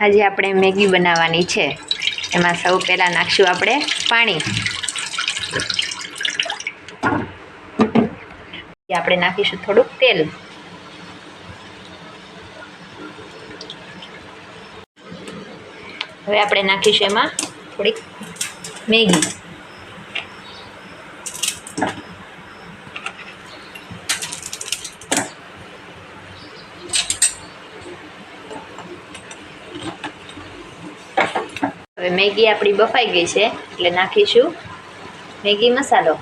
આજે આપણે મેગી બનાવવાની છે. એમાં સૌ પહેલાં નાખશું આપણે પાણી. આપણે નાખીશું થોડુંક તેલ. હવે આપણે નાખીશું એમાં થોડીક મેગી. હવે મેગી આપણી બફાઈ ગઈ છે, એટલે નાખીશું. મેગી મસાલો.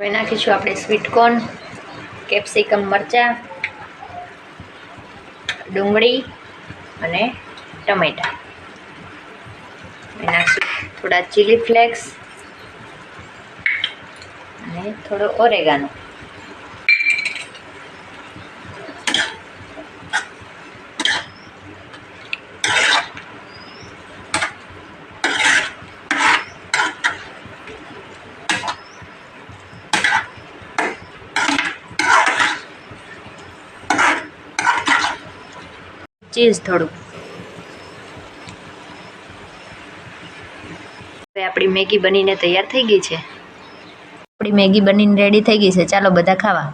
હવે નાખીશું આપણે સ્વીટ કોર્ન કેપ્સિકમ મરચાં, ડુંગળી અને ટમેટાં. નાખશું થોડા ચીલી ફ્લેક્સ અને થોડો ઓરેગાનો ચીઝ થોડું હવે આપણી મેગી બનીને તૈયાર થઈ ગઈ છે. આપણી મેગી બનીને રેડી થઈ ગઈ છે. ચાલો બધા ખાવા.